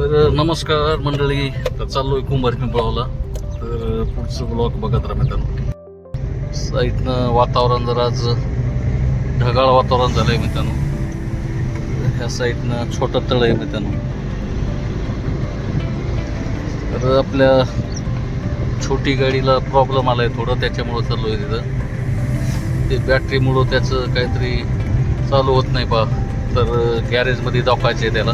तर नमस्कार मंडळी. तर चाललोय कुंभार पिंपळावला तर पुढचं ब्लॉग बघत राहा मित्रांनो. साईडनं वातावरण जर आज ढगाळ वातावरण झालं आहे मित्रांनो. ह्या साईडनं छोटं तळ आहे मित्रांनो. तर आपल्या छोटी गाडीला प्रॉब्लेम आहे थोडं त्याच्यामुळं चाललोय तिथं. ते बॅटरीमुळं त्याचं काहीतरी चालू होत नाही पा तर गॅरेजमध्ये दाखवायचं आहे त्याला.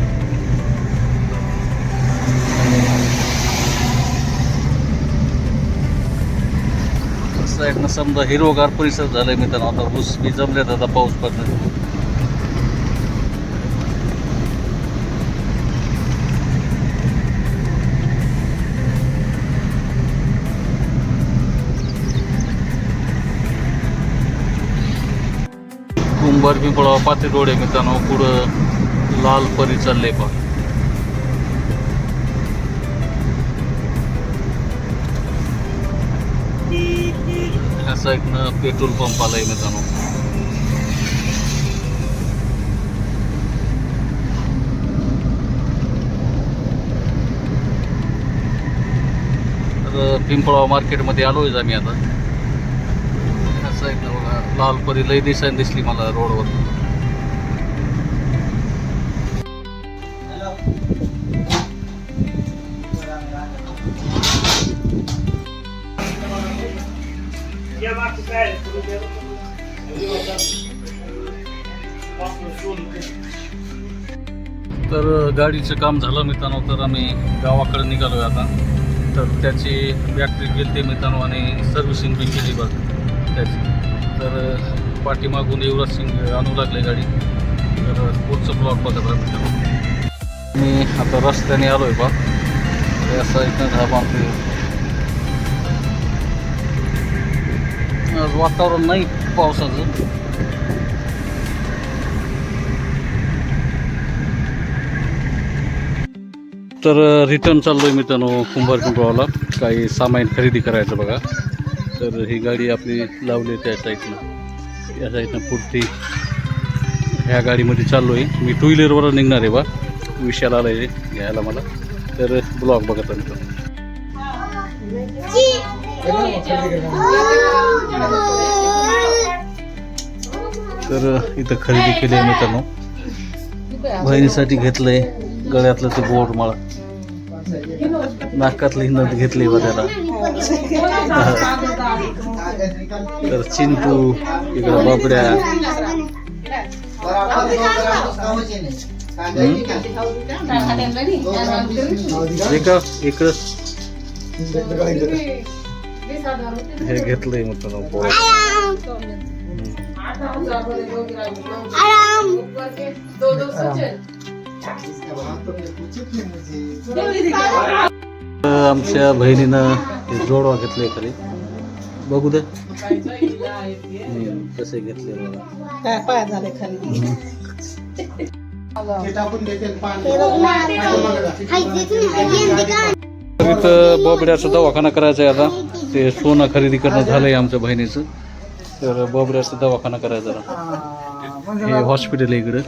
साईडनं समजा हिरोगार परिसर झालाय मित्रांनो. आता ऊस बी जमल्यात आता पाऊस पडला कुंभार पिंपळा पाते डोळे आहे मित्रांनो. पुढं लाल परी चालले पा ह्या साईडनं पेट्रोल पंप आलाय मित्रांनो. तर पिंपळा मार्केटमध्ये आलोय आम्ही आता. ह्या साईडनं बघा लाल परी लय दिसायला दिसली मला रोडवर. तर गाडीचं काम झालं मित्रांनो तर आम्ही गावाकडे आहे आता. तर त्याची बॅटरी गेलते मित्रांनो आणि सर्व्हिसिंग बी केली बघ. त्याची. तर पाठीमागून युवराज सिंग आणू लागले गाडी. तर पुढचं ब्लॉक बघत राहा मित्रांनो. मी आता रस्त्याने आलो आहे बा त्या साईडनं धाबा आज वातावरण नाही पावसाचं. तर रिटर्न चाललोय मित्रांनो कुंभार पिंपळाला काही सामान खरेदी करायचं बघा. तर ही गाडी आपली लावली त्या साईडनं या साईडनं पुढती ह्या गाडीमध्ये चाललोय. मी टू व्हीलरवर निघणार आहे बा. विशाल आला आहे घ्यायला मला. तर ब्लॉग बघत आहे मित्रांनो तर इथं खरेदी केली आहे मित्रांनो. बहिणीसाठी घेतलंय गळ्यातलं ते बोर्ड मला. नाकातली नद घेतली बा त्याला. तर चिंटू इकडं बाबड्या. इकडं इकडं. हे घेतलंय मित्रांनो तर आमच्या बहिणीनं जोडवा घेतलंय खाली. बघू दे. कसे घेतले बघा. काय पाय झाले खाली. तर इथं बोबड्याचा दवाखाना करायचा आहे आता. ते सोनं खरेदी करणं झालंय आमच्या बहिणीचं. तर बोबड्याचा दवाखाना करायचा आहे. हे हॉस्पिटल आहे इकडं.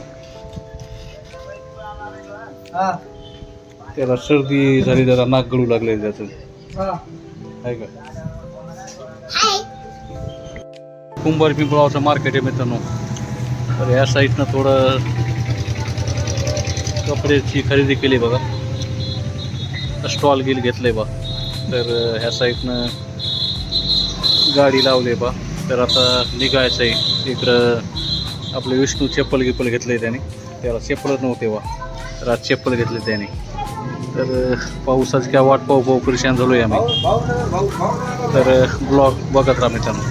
त्याला सर्दी झाली त्याला नाक गळू लागले त्याचं. आहे का? कुंभार पिंपळावचं मार्केट आहे मित्रांनो. तर या साईडनं थोडं कपड्याची खरेदी केली बघा. स्टॉल गिल घेतलंय बा तर ह्या साईडनं गाडी लावली बा. तर आता निघायचं आहे इकडं आपले विष्णू चप्पल गिप्पल घेतलंय त्याने. त्याला चप्पलच नव्हते बा. तर आज चप्पल घेतले त्याने. तर पावसाची काय वाट पाहू पाहू परेशान झालो आहे आम्ही. तर ब्लॉग बघत राहा मित्रांनो.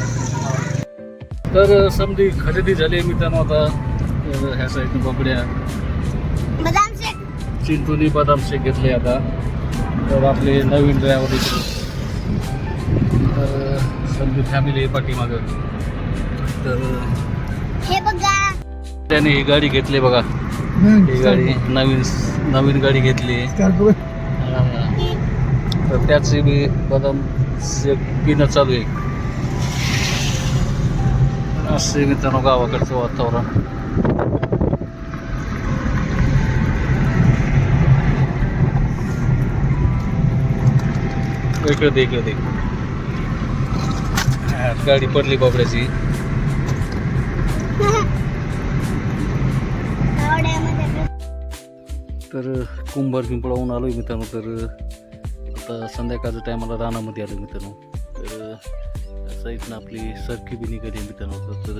तर समधी खरेदी झाली आहे मित्रांनो आता. ह्या साईडनं बबड्या. चिंटूनी बदाम शेक घेतले आता. तर आपले नवीन ड्रायव्हर इकडे. समधी फॅमिली पाठीमागं. तर हे बघा. त्याने ही गाडी घेतली बघा. ही गाडी नवीन नवीन गाडी घेतली. तर त्याची बी बदाम पिणं चालू आहे. असे मित्रांनो गावाकडचं वातावरण. इकडे इकडे गाडी पडली बाबड्याची. तर कुंभार पिंपळाहून आलो आहे मित्रांनो. तर आता संध्याकाळच्या टायमाला रानामध्ये आलो मित्रांनो. तर साईडनं आपली सरकी बी निघाली मित्रांनो. तर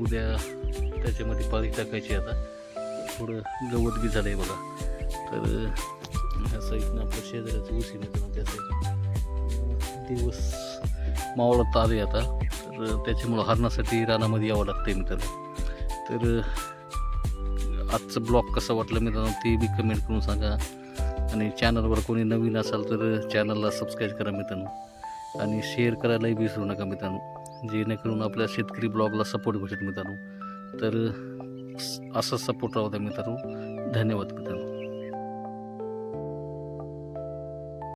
उद्या त्याच्यामध्ये पाळी टाकायची आता. थोडं गवत बी झालं आहे बघा. तर ह्या साईडनं आपलं शेजाऱ्याचं उशी मित्रांनो त्या साईडनं दिवस मावळत आले आता. तर त्याच्यामुळं हरणासाठी रानामध्ये यावं लागतंय मित्रांनो. तर आजचं ब्लॉग कसं वाटलं मित्रांनो ते बी कमेंट करून सांगा. आणि चॅनलवर कोणी नवीन असाल तर चॅनलला सबस्क्राईब करा मित्रांनो. आणि शेअर करायलाही विसरू नका मित्रांनो. जेणेकरून आपल्या शेतकरी ब्लॉगला सपोर्ट भेटेल मित्रांनो. तर असा सपोर्ट राहू द्या मित्रांनो. धन्यवाद मित्रांनो.